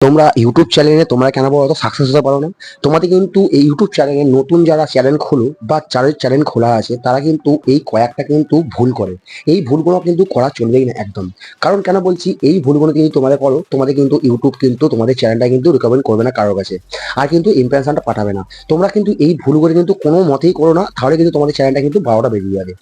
তোমরা ইউটিউব চ্যানেলে তোমরা কেন বলো সাকসেস হতে পারো না? তোমাদের কিন্তু এই ইউটিউব চ্যানেলে নতুন যারা চ্যানেল খোলো বা যাদের চ্যানেল খোলা আছে, তারা কিন্তু এই কয়েকটা কিন্তু ভুল করে। এই ভুলগুলো কিন্তু করা চলবেই না একদম। কারণ কেন বলছি? এই ভুলগুলো কিন্তু তোমাদের করো, তোমাদের কিন্তু ইউটিউব কিন্তু তোমাদের চ্যানেলটা কিন্তু রিকমেন্ড করবে না কারোর কাছে। আর কিন্তু ইমপ্রেশনটা পাঠাবে না। তোমরা কিন্তু এই ভুলগুলো কিন্তু কোনো মতেই করো না, তাহলে কিন্তু তোমাদের চ্যানেলটা কিন্তু বারোটা বেরিয়ে যাবে।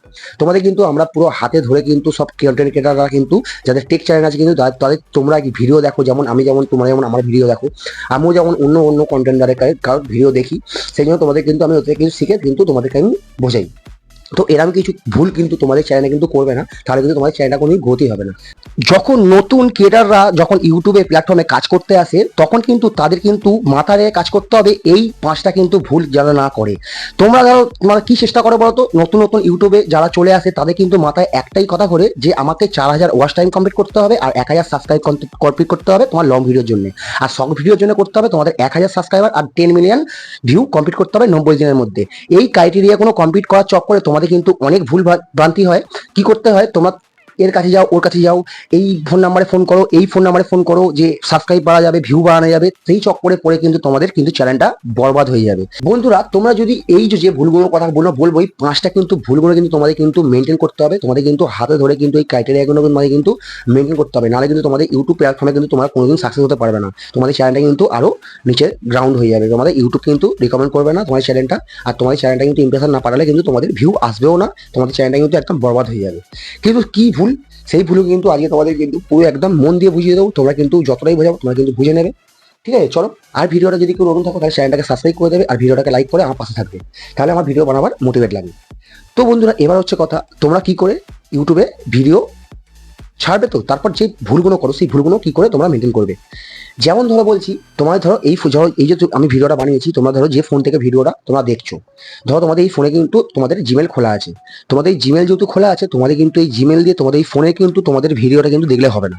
তোমাদের কিন্তু আমরা পুরো হাতে ধরে কিন্তু সব কন্টেন্ট ক্রিয়েটাররা কিন্তু, যাদের টেক চ্যানেল আছে কিন্তু, তাদের তোমরা ভিডিও দেখো? যেমন আমি যেমন তোমরা যেমন আমার ভিডিও দেখো। আমিও যেমন অন্য অন্য কন্টেন্টারের কারোর ভিডিও দেখি সেই জন্য তোমাদের কিন্তু আমি ওদের কিছু শিখে কিন্তু তোমাদেরকে আমি বোঝাই। তো এরকম কিছু ভুল কিন্তু তোমাদের চ্যানেলে কিন্তু করবে না, তাহলে কিন্তু তোমাদের চ্যানেলটা কোনো গতি হবে না। যখন নতুন ক্রিয়েটাররা যখন ইউটিউবে প্ল্যাটফর্মে কাজ করতে আসে, তখন কিন্তু তাদের কিন্তু মাথা রেখে কাজ করতে হবে। এই পাঁচটা কিন্তু ভুল যারা না করে। তোমরা ধরো, তোমরা কি চেষ্টা করো বলো তো নতুন নতুন ইউটিউবে যারা চলে আসে, তাদের কিন্তু মাথায় একটাই কথা করে যে, আমাকে চার হাজার ওয়াচ টাইম কমপ্লিট করতে হবে আর এক হাজার সাবস্ক্রাইব কমপ্লিট করতে হবে তোমার লং ভিডিওর জন্য। আর শর্ট ভিডিওর জন্য করতে হবে তোমাদের এক হাজার সাবস্ক্রাইবার আর টেন মিলিয়ন ভিউ কমপ্লিট করতে হবে নব্বই দিনের মধ্যে। এই ক্রাইটেরিয়া কোনো কমপ্লিট করার চক্করে তোমাদের কিন্তু অনেক ভুল ভ্রা- ভ্রান্তি হয়। কি করতে হয়? তোমরা এর কাছে যাও, ওর কাছে যাও, এই ফোন নাম্বারে ফোন করো, এই ফোন নাম্বারে ফোন করো যে সাবস্ক্রাইব বাড়া যাবে ভিউ বাড়ানো যাবে, সেই চক্করে পড়ে কিন্তু তোমাদের কিন্তু চ্যানেলটা বরবাদ হয়ে যাবে। বন্ধুরা, তোমরা যদি এই যে ভুলগুলোর কথা বলব বলব, এই পাঁচটা কিন্তু ভুলগুলো কিন্তু তোমাদের কিন্তু মেনটেন করতে হবে, তোমাদের কিন্তু হাতে ধরে কিন্তু এই ক্রাইটেরিয়াগুলো তোমাদের কিন্তু মেনটেন করতে হবে, নাহলে কিন্তু তোমাদের ইউটিউব প্ল্যাটফর্মে কিন্তু তোমরা কোনোদিন সাকসেস হতে পারবে না। তোমাদের চ্যানেলটা কিন্তু আরও নিচে গ্রাউন্ড হয়ে যাবে, তোমাদের ইউটিউব কিন্তু রিকমেন্ড করবে না তোমাদের চ্যানেলটা আর তোমাদের চ্যানেলটা কিন্তু ইমপ্রেশন না পাঠালে কিন্তু তোমাদের ভিউ আসবেও না, তোমাদের চ্যানেলটা কিন্তু একদম বরবাদ হয়ে যাবে। কিন্তু কি ভুল সেই ভুলও কিন্তু আজকে তোমাদের কিন্তু পুরো একদম মন দিয়ে বুঝিয়ে দেবো। তোমরা কিন্তু যতটাই বোঝাবো তোমরা কিন্তু বুঝে নেবে। ঠিক আছে? চলো, আর ভিডিওটা যদি কেউ নতুন থাকো, তাহলে চ্যানেলটাকে সাবস্ক্রাইব করে দেবে আর ভিডিওটাকে লাইক করে আমার পাশে থাকবে। তাহলে আমার ভিডিও বানাবার মোটিভেট লাগবে। তো বন্ধুরা, এবার হচ্ছে কথা, তোমরা কি করে ইউটিউবে ভিডিও ছাড়বে তো? তারপর যে ভুলগুলো করো, সেই ভুলগুলো কি করে তোমরা মেনটেন করবে? যেমন ধরো বলছি তোমার ধরো এই ধরো এই যে আমি ভিডিওটা বানিয়েছি, তোমরা ধরো যে ফোন থেকে ভিডিওটা তোমরা দেখছ, ধরো তোমাদের এই ফোনে কিন্তু তোমাদের জিমেল খোলা আছে। তোমাদের এই জিমেল যেহেতু খোলা আছে, তোমাদের কিন্তু এই জিমেল দিয়ে তোমাদের এই ফোনে কিন্তু তোমাদের ভিডিওটা কিন্তু দেখলে হবে না।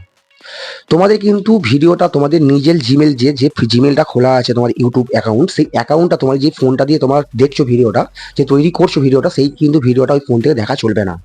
তোমাদের কিন্তু ভিডিওটা তোমাদের নিজের জিমেল যে যে জিমেলটা খোলা আছে তোমার ইউটিউব অ্যাকাউন্ট সেই অ্যাকাউন্টটা তোমার যে ফোনটা দিয়ে তোমার দেখছ ভিডিওটা, যে তৈরি করছ ভিডিওটা, সেই কিন্তু ভিডিওটা ওই ফোন থেকে দেখা চলবে না।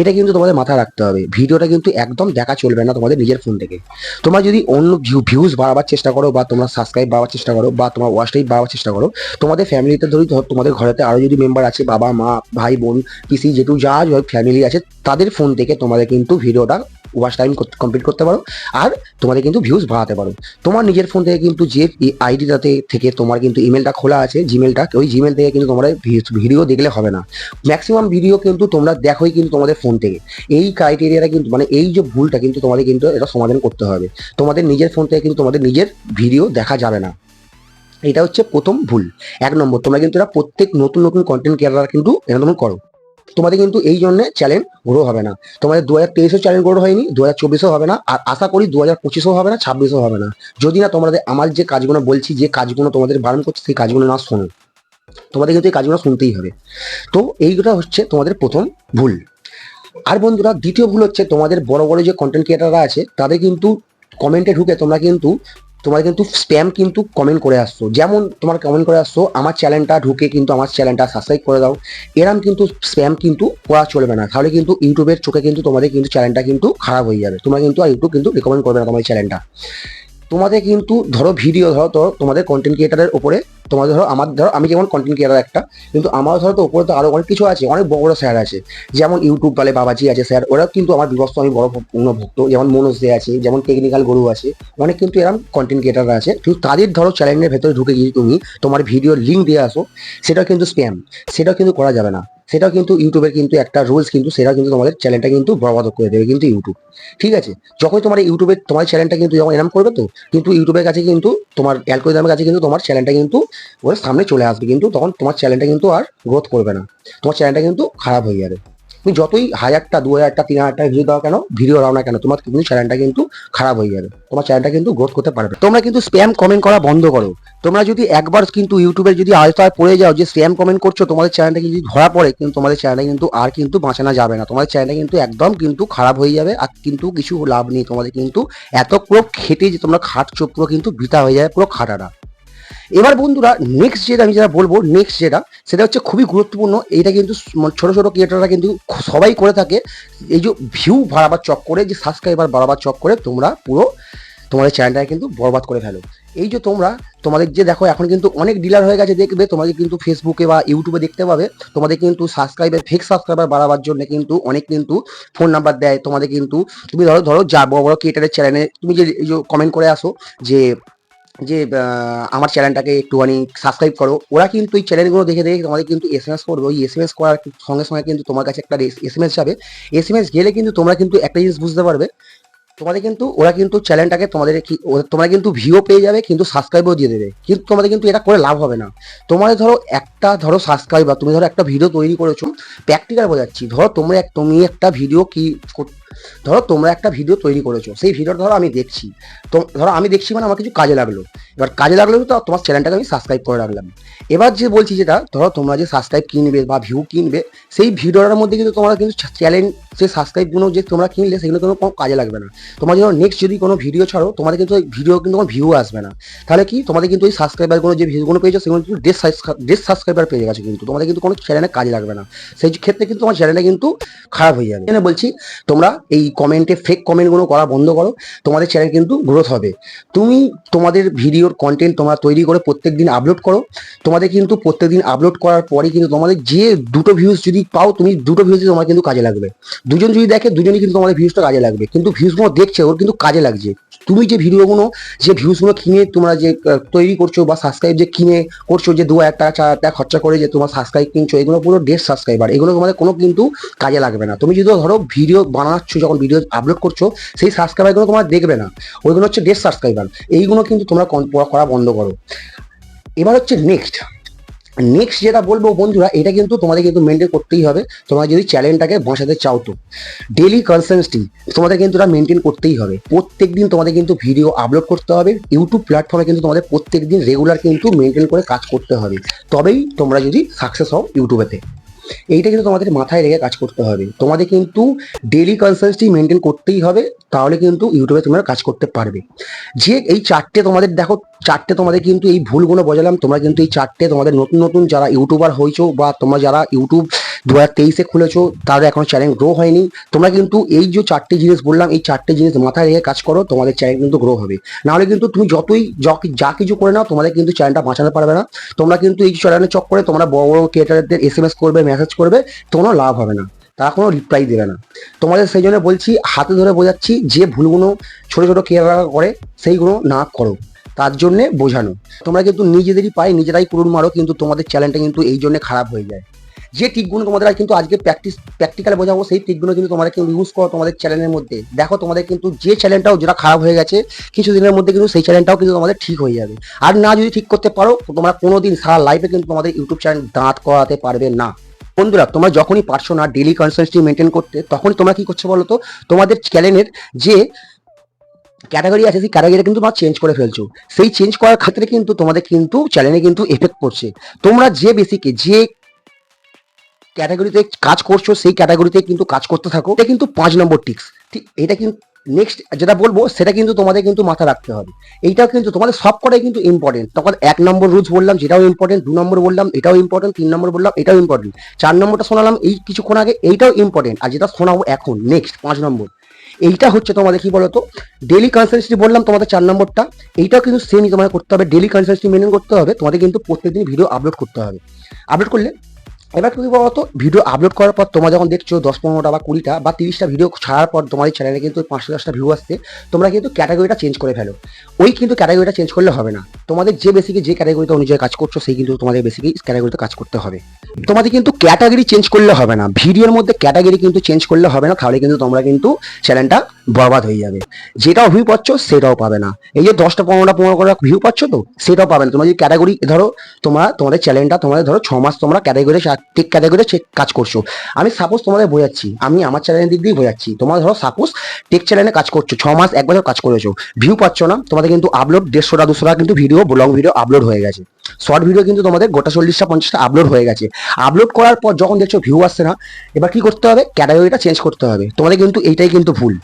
এটা কিন্তু তোমাদের মাথায় রাখতে হবে। ভিডিওটা কিন্তু একদম দেখা চলবে না তোমাদের নিজের ফোন থেকে। তোমরা যদি অন্য ভিউজ বাড়াবার চেষ্টা করো বা তোমরা সাবস্ক্রাইব বাড়ার চেষ্টা করো বা তোমার ওয়াচ টাইম বাড়াবার চেষ্টা করো, তোমাদের ফ্যামিলিতে ধরি তোমাদের ঘরেতে আরও যদি মেম্বার আছে, বাবা, মা, ভাই, বোন পিসি যেটু যা ফ্যামিলি আছে, তাদের ফোন থেকে তোমাদের কিন্তু ভিডিওটা ওয়াচ টাইম কমপ্লিট করতে পারো, আর তোমাদের কিন্তু ভিউজ বাড়াতে পারো। তোমার নিজের ফোন থেকে কিন্তু যে আইডিটাতে থেকে তোমার কিন্তু ইমেলটা খোলা আছে জিমেলটা ওই জিমেল থেকে কিন্তু তোমরা ভিডিও দেখলে হবে না। ম্যাক্সিমাম ভিডিও কিন্তু তোমরা দেখোই কিন্তু তোমাদের ফোন থেকে। এই ক্রাইটেরিয়াটা কিন্তু মানে এই যে ভুলটা কিন্তু তোমাদের কিন্তু এটা সমাধান করতে হবে। তোমাদের নিজের ফোন থেকে কিন্তু তোমাদের নিজের ভিডিও দেখা যাবে না। এটা হচ্ছে প্রথম ভুল। এক নম্বর, তোমরা কিন্তু এটা প্রত্যেক নতুন নতুন কন্টেন্ট ক্রিয়েটাররা কিন্তু তোমরা করো। তোমাদের কিন্তু এই জন্য চ্যানেল গ্রো হবে না। তোমাদের দু হাজার তেইশেও চ্যানেল গ্রো হয়নি দু হাজার চব্বিশেও হবে না, আর আশা করি দু হাজার পঁচিশেও হবে না ছাব্বিশেও হবে না। যদি না তোমাদের, আমার যে কাজগুলো বলছি, যে কাজগুলো তোমাদের বারণ করছে, সেই কাজগুলো না শোনো। তোমাদের কিন্তু এই কাজগুলো শুনতেই হবে। তো এইটা হচ্ছে তোমাদের প্রথম ভুল। আর বন্ধুরা, দ্বিতীয় ভুল হচ্ছে তোমাদের বড় বড় যে কন্টেন্ট ক্রিয়েটাররা আছে, তাদের কিন্তু কমেন্টে ঢুকে তোমরা কিন্তু তোমার কিন্তু স্প্যাম কিন্তু কমেন্ট করে আসছো। যেমন তোমার কমেন্ট করে আসছো, আমার চ্যানেলটা ঢুকে কিন্তু আমার চ্যানেলটা সাবস্ক্রাইব করে দাও। এরম কিন্তু স্প্যাম কিন্তু করা চলবে না। তাহলে কিন্তু ইউটিউবের চোখে কিন্তু তোমাদের কিন্তু চ্যানেলটা কিন্তু খারাপ হয়ে যাবে। তোমরা কিন্তু আর ইউটিউব কিন্তু রেকমেন্ড করবে না তোমার চ্যানেলটা তোমাদের কিন্তু ধরো ভিডিও ধরো তো তোমাদের কন্টেন্ট ক্রিয়েটারের উপরে, তোমাদের ধরো আমার, ধরো আমি যেমন কন্টেন্ট ক্রিয়েটার একটা, কিন্তু আমার ধরো তো উপরে তো আরও অনেক কিছু আছে, অনেক বড় বড় স্যার আছে। যেমন ইউটিউব বলে, বাবাজি আছে স্যার ওরা কিন্তু আমার বিভস্ত আমি বড় ভক্ত- যেমন মনোজ দে আছে, যেমন টেকনিক্যাল গরু আছে, অনেক কিন্তু এরকম কন্টেন্ট ক্রিয়েটাররা আছে। কিন্তু তাদের ধরো চ্যানেলের ভেতরে ঢুকে গিয়ে তুমি, তোমার ভিডিওর লিঙ্ক দিয়ে আসো সেটা কিন্তু স্প্যাম সেটাও কিন্তু করা যাবে না। সেটাও কিন্তু ইউটিউবের কিন্তু একটা রুলস কিন্তু সেটা কিন্তু তোমাদের চ্যানেলটা কিন্তু বরবাদ করে দেবে কিন্তু ইউটিউব ঠিক আছে? যখন তোমার ইউটিউবে তোমার চ্যানেলটা কিন্তু যখন এরম করবে তো, কিন্তু ইউটিউবের কাছে কিন্তু তোমার অ্যালগোরিদমের কাছে কিন্তু তোমার চ্যানেলটা কিন্তু ওর সামনে চলে আসবে। কিন্তু তখন তোমার চ্যানেলটা কিন্তু আর গ্রোথ করবে না। তোমার চ্যানেলটা কিন্তু খারাপ হয়ে যাবে। তুমি যতই হাজারটা দু হাজারটা তিন হাজারটা ভিডিও দাও কেন ভিডিও দাও না কেন, তোমার কিন্তু চ্যানেলটা কিন্তু খারাপ হয়ে যাবে। তোমার চ্যানেলটা কিন্তু গ্রোথ করতে পারবে। তোমরা কিন্তু স্প্যাম কমেন্ট করা বন্ধ করো। তোমরা যদি একবার কিন্তু ইউটিউবে যদি আয়তায় পড়ে যাও, যে স্প্যাম কমেন্ট করছ, তোমাদের চ্যানেলটা যদি ধরা পড়ে, কিন্তু তোমাদের চ্যানেলটা কিন্তু আর কিন্তু বাঁচানো যাবে না। তোমাদের চ্যানেলটা কিন্তু একদম কিন্তু খারাপ হয়ে যাবে আর কিন্তু কিছু লাভ নেই। তোমাদের কিন্তু এত পুরো খেটে যে তোমরা খাটছো পুরো কিন্তু বৃথা হয়ে যাবে, পুরো খাটাটা। এবার বন্ধুরা নেক্সট যেটা আমি যেটা বলব নেক্সট যেটা, সেটা হচ্ছে খুবই গুরুত্বপূর্ণ। এইটা কিন্তু ছোট ছোট ক্রিয়েটাররা কিন্তু সবাই করে থাকে। এই যে ভিউ বাড়াবার চক্করে যে সাবস্ক্রাইবার বাড়াবার চক্করে তোমরা পুরো তোমাদের চ্যানেলটাকে কিন্তু বরবাদ করে ফেলো। এই যে তোমরা, তোমাদের যে দেখো, এখন কিন্তু অনেক ডিলার হয়ে গেছে, দেখবে, তোমাদের কিন্তু ফেসবুকে বা ইউটিউবে দেখতে পাবে। তোমাদের কিন্তু সাবস্ক্রাইবার ফেক সাবস্ক্রাইবার বাড়াবার জন্য কিন্তু অনেক কিন্তু ফোন নাম্বার দেয়। তোমাদের কিন্তু, তুমি ধরো ধরো, যা বড় বড় ক্রিয়েটারের চ্যানেলে তুমি যে কমেন্ট করে আসো যে যে আমার চ্যানেলটাকে একটুখানি সাবস্ক্রাইব করো। ওরা কিন্তু এই চ্যানেলগুলো দেখে দেখে তোমাদের কিন্তু এস এম এস করবে। ওই এস এম এস করার সঙ্গে সঙ্গে কিন্তু তোমার কাছে একটা এস এম এস যাবে। এস এম এস গেলে কিন্তু তোমরা কিন্তু একটা জিনিস বুঝতে পারবে। তোমাদের কিন্তু, ওরা কিন্তু চ্যানেলটাকে তোমাদের কি তোমরা কিন্তু ভিও পেয়ে যাবে, কিন্তু সাবস্ক্রাইবও দিয়ে দেবে। কিন্তু তোমাদের কিন্তু এটা করে লাভ হবে না। তোমাদের ধরো একটা, ধরো সাবস্ক্রাইবার তুমি ধরো একটা ভিডিও তৈরি করেছ। প্র্যাকটিক্যাল বোঝাচ্ছি। ধরো তোমরা তুমি একটা ভিডিও কি ধরো তোমরা একটা ভিডিও তৈরি করেছ, সেই ভিডিওটা ধরো আমি দেখছি। তো ধরো আমি দেখছি মানে আমার কিছু কাজে লাগল। এবার কাজে লাগল তো তোমার চ্যানেলটাকে আমি সাবস্ক্রাইব করে রাখলাম। এবার যে বলছি যেটা, ধরো তোমরা যে সাবস্ক্রাইব কিনবে বা ভিউ কিনবে, সেই ভিডিওটার মধ্যে কিন্তু তোমরা কিন্তু চ্যালেঞ্জ যে সাবস্ক্রাইবগুলো যে তোমরা কিনলে সেগুলো কোনো কোনো কাজে লাগবে না। তোমার যখন নেক্সট যদি কোনো ভিডিও ছাড়ো, তোমাদের কিন্তু ওই ভিডিও কিন্তু কোনো ভিউ আসবে না। তাহলে কি? তোমাদের কিন্তু ওই সাবস্ক্রাইবারগুলো যে ভিউগুলো পেয়েছ, সেগুলো কিন্তু ডেস সাবস্ক্রাইবার পেয়ে গেছে কিন্তু। তোমাদের কিন্তু কোনো চ্যানেলে কাজে লাগবে না। সেই ক্ষেত্রে কিন্তু তোমার চ্যানেলটা কিন্তু খারাপ হয়ে যাবে। এখানে বলছি, তোমরা এই কমেন্টে ফেক কমেন্টগুলো করা বন্ধ করো, তোমাদের চ্যানেল কিন্তু গ্রোথ হবে। তুমি তোমাদের ভিডিওর কন্টেন্ট তোমরা তৈরি করে প্রত্যেক দিন আপলোড করো। তোমাদের কিন্তু প্রত্যেক দিন আপলোড করার পরে কিন্তু তোমাদের যে দুটো ভিউজ যদি পাও, তুমি দুটো ভিউজ তোমার কিন্তু কাজে লাগবে। দুজন যদি দেখে, দুজনই কিন্তু তোমাদের ভিউজটা কাজে লাগবে। কিন্তু ভিউজগুলো দেখছে, ওর কিন্তু কাজে লাগছে। তুমি যে ভিডিওগুলো, যে ভিউজগুলো কিনে তোমরা যে তৈরি করছ বা সাবস্ক্রাইব যে কিনে করছ, যে দু হাজার টাকা, চার হাজার টাকা খরচা করে যে তোমার সাবস্ক্রাইব কিনছো, এগুলো পুরো ডেট সাবস্ক্রাইবার এগুলো তোমাদের কোনো কিন্তু কাজে লাগবে না। তুমি যদি ধরো ভিডিও বানাচ্ছ, যখন ভিডিও আপলোড করছ, সেই সাবস্ক্রাইবারগুলো তোমার দেখবে না। ওইগুলো হচ্ছে ডেট সাবস্ক্রাইবার এইগুলো কিন্তু তোমরা করা বন্ধ করো। এবার হচ্ছে নেক্সট নেক্সট যেটা বলব বন্ধুরা, এটা কিন্তু তোমাদের কিন্তু মেনটেন করতেই হবে। তোমরা যদি চ্যানেলটাকে বাঁচাতে চাও তো। ডেলি কনসেন্সটি তোমাদের কিন্তু এটা মেনটেন করতেই হবে। প্রত্যেক দিন তোমাদের কিন্তু ভিডিও আপলোড করতে হবে। ইউটিউব প্ল্যাটফর্মে কিন্তু তোমাদের প্রত্যেক দিন রেগুলার কিন্তু মেনটেন করে কাজ করতে হবে। তবেই তোমরা যদি সাকসেস হও ইউটিউবেতে এইটা কিন্তু তোমাদের মাথায় রেখে কাজ করতে হবে। তোমাদের কিন্তু ডেলি কনসেন্সটি মেনটেন করতেই হবে, তাহলে কিন্তু ইউটিউবে তোমরা কাজ করতে পারবে। যে এই চারটে তোমাদের দেখো, চারটে তোমাদের কিন্তু এই ভুলগুলো বোঝালাম, তোমরা কিন্তু এই চারটে তোমাদের নতুন নতুন যারা ইউটিউবার হয়েছো বা তোমরা যারা ইউটিউব দু হাজার তেইশে খুলেছো তাদের এখনও চ্যানেল গ্রো হয়নি। তোমরা কিন্তু এই যে চারটে জিনিস বললাম, এই চারটে জিনিস মাথায় রেখে কাজ করো, তোমাদের চ্যানেল কিন্তু গ্রো হবে। নাহলে কিন্তু তুমি যতই যা- কিছু করে নাও, তোমাদের কিন্তু চ্যানেলটা বাঁচাতে পারবে না। তোমরা কিন্তু এই চ্যানেলের চক্করে তোমরা বড় বড় ক্রিয়েটারদের এস এম এস করবে মেসেজ করবে তোমার লাভ হবে না। তারা কোনো রিপ্লাই দেবে না। তোমাদের সেই জন্য বলছি, হাতে ধরে বোঝাচ্ছি, যে ভুলগুলো ছোটো ছোট ক্রিয়েটাররা করে, সেইগুলো না করো। তার জন্যে বোঝানো। তোমরা কিন্তু নিজেদেরই পাই নিজেরাই কুড়ুন মারো, কিন্তু তোমাদের চ্যানেলটা কিন্তু এই জন্য খারাপ হয়ে যায়। যে টিকগুলো তোমাদের আর কিন্তু আজকে প্র্যাকটিস প্র্যাকটিক্যাল বোঝাবো, সেই টিকগুলো কিন্তু তোমরা কিন্তু ইউজ করো তোমাদের চ্যানেলের মধ্যে। দেখো তোমাদের কিন্তু যে চ্যানেলটাও যেটা খারাপ হয়ে গেছে কিছু দিনের মধ্যে কিন্তু সেই চ্যানেলটাও কিন্তু তোমাদের ঠিক হয়ে যাবে। আর না যদি ঠিক করতে পারো তোমরা কোনোদিন সারা লাইফে কিন্তু তোমাদের ইউটিউব চ্যানেল দাঁত করাতে পারবে না। বন্ধুরা, তোমরা যখনই পারছ না ডেলি কনসেন্সটি মেনটেন করতে, তখনই তোমরা কি করছ বলো তো? তোমাদের চ্যানেলের যে ক্যাটাগরি আছে, সেই ক্যাটাগরিটা কিন্তু তোমরা চেঞ্জ করে ফেলছো। সেই চেঞ্জ করার ক্ষেত্রে কিন্তু তোমাদের কিন্তু চ্যানেলে কিন্তু এফেক্ট পড়ছে। তোমরা যে বেসিকে যে ক্যাটাগরিতে কাজ করছ, সেই ক্যাটাগরিতে কিন্তু কাজ করতে থাকো। এটা কিন্তু পাঁচ নম্বর টিক্স ঠিক, এটা কিন্তু নেক্সট যেটা বলব, সেটা কিন্তু তোমাদের কিন্তু মাথা রাখতে হবে। এইটাও কিন্তু তোমাদের সব কটাই কিন্তু ইম্পর্টেন্ট তখন এক নম্বর রুলস বললাম, যেটাও ইম্পর্টেন্ট দু নম্বর বললাম, এটাও ইম্পর্টেন্ট তিন নম্বর বললাম, এটাও ইম্পর্টেন্ট চার নম্বরটা শোনালাম, এই কিছুক্ষণ আগে এইটাও ইম্পর্টেন্ট আর যেটা শোনাবো এখন নেক্সট পাঁচ নম্বর। এইটা হচ্ছে তোমাদের কি বলতো ডেলি কনসেন্সিটি বললাম তোমাদের চার নম্বরটা। এইটাও কিন্তু সেমই তোমাদের করতে হবে। ডেলি কনসেন্সিটি মেনটেন করতে হবে। তোমাদের কিন্তু প্রত্যেকদিন ভিডিও আপলোড করতে হবে। আপলোড করলে এবার তুমি বলতো? ভিডিও আপলোড করার পর তোমরা যখন দেখছ দশ পনেরোটা বা কুড়িটা বা তিরিশটা ভিডিও ছাড়ার পর তোমাদের চ্যানেলে কিন্তু পাঁচশো দশটা ভিউ আসছে, তোমরা কিন্তু ক্যাটাগরিটা চেঞ্জ করে ফেলো। ওই কিন্তু ক্যাটাগরিটা চেঞ্জ করলে হবে না। তোমাদের যে বেসিকে যে ক্যাটাগরিতে অনুযায়ী কাজ করছ, সেই কিন্তু তোমাদের বেসিকে ক্যাটাগরিতে কাজ করতে হবে। তোমাদের কিন্তু ক্যাটাগরি চেঞ্জ করলে হবে না। ভিডিওর মধ্যে ক্যাটাগরি কিন্তু চেঞ্জ করলে হবে না। তাহলে কিন্তু তোমরা কিন্তু চ্যানেলটা বরবাদ হয়ে যাবে। যেটাও ভিউ পাচ্ছ, সেটাও পাবে না। এই যে দশটা পনেরোটা পনেরো করে ভিউ পাচ্ছ তো, সেটাও পাবে না। তোমরা যদি ক্যাটাগরি ধরো, তোমরা, তোমাদের চ্যানেলটা তোমাদের ধরো ছ মাস তোমরা ক্যাটাগরি টেক ক্যাটাগরি কাজ করছ। আমি সাপোজ তোমাদের বোঝাচ্ছি, আমি আমার চ্যানেলের দিক দিয়ে বোঝাচ্ছি। তোমরা ধরো সাপোজ টেক চ্যানেলে কাজ করছ ছ মাস, এক বছর কাজ করেছ। ভিউ পাচ্ছ না, তোমাদের কিন্তু আপলোড দেড়শোটা, দুশোটা কিন্তু ভিডিও লং ভিডিও আপলোড হয়ে গেছে। শর্ট ভিডিও কিন্তু তোমাদের গোটা চল্লিশটা, পঞ্চাশটা আপলোড হয়ে গেছে। আপলোড করার পর যখন দেখছ ভিউ আসছে না, এবার কি করতে হবে? ক্যাটাগরিটা চেঞ্জ করতে হবে। তোমাদের কিন্তু এইটাই কিন্তু ভুল।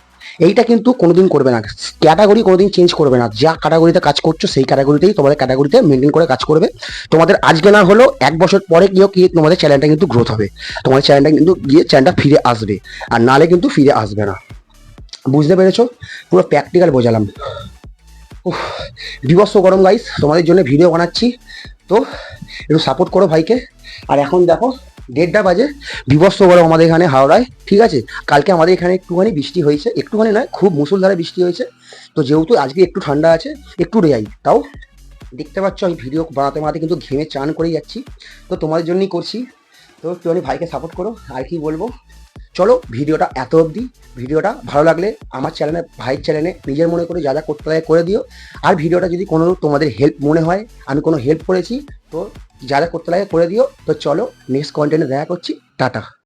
এইটা কিন্তু কোনোদিন করবে না। ক্যাটাগরি কোনোদিন চেঞ্জ করবে না। যা ক্যাটাগরিতে কাজ করছ, সেই ক্যাটাগরিতেই তোমাদের ক্যাটাগরিতে মেনটেন করে কাজ করবে। তোমাদের আজকে না হলেও এক বছর পরে গিয়েও কি তোমাদের চ্যানেলটা কিন্তু গ্রোথ হবে। তোমাদের চ্যানেলটা কিন্তু গিয়ে চ্যানেলটা ফিরে আসবে। আর নালে কিন্তু ফিরে আসবে না। বুঝতে পেরেছ? পুরো প্র্যাকটিক্যাল বোঝালাম। বিভৎস গরম গাইস তোমাদের জন্য ভিডিও বানাচ্ছি। তো একটু সাপোর্ট করো ভাইকে। আর এখন দেখো দেড়টা বাজে। বিভৎস গরম আমাদের এখানে হাওড়ায়, ঠিক আছে? কালকে আমাদের এখানে একটুখানি বৃষ্টি হয়েছে। একটুখানি নয়, খুব মুসুলধারে বৃষ্টি হয়েছে। তো যেহেতু আজকে একটু ঠান্ডা আছে, একটু রেয়াই। তাও দেখতে পাচ্ছ, আমি ভিডিও বানাতে বানাতে কিন্তু ঘেমে চান করেই যাচ্ছি। তো তোমাদের জন্যই করছি। তো একটুখানি ভাইকে সাপোর্ট করো, আর কি বলব? চলো, ভিডিওটা এত অবধি। ভিডিওটা ভালো লাগলে আমার চ্যানেলে ভাইয়ের চ্যানেলে নিজের মনে করে যা যা করতে লাগে করে দিও। আর ভিডিওটা যদি কোনো তোমাদের হেল্প মনে হয়, আমি কোনো হেল্প করেছি, তো যা যা করতে লাগে করে দিও। তো চলো নেক্সট কন্টেন্টে দেখা করছি। টাটা।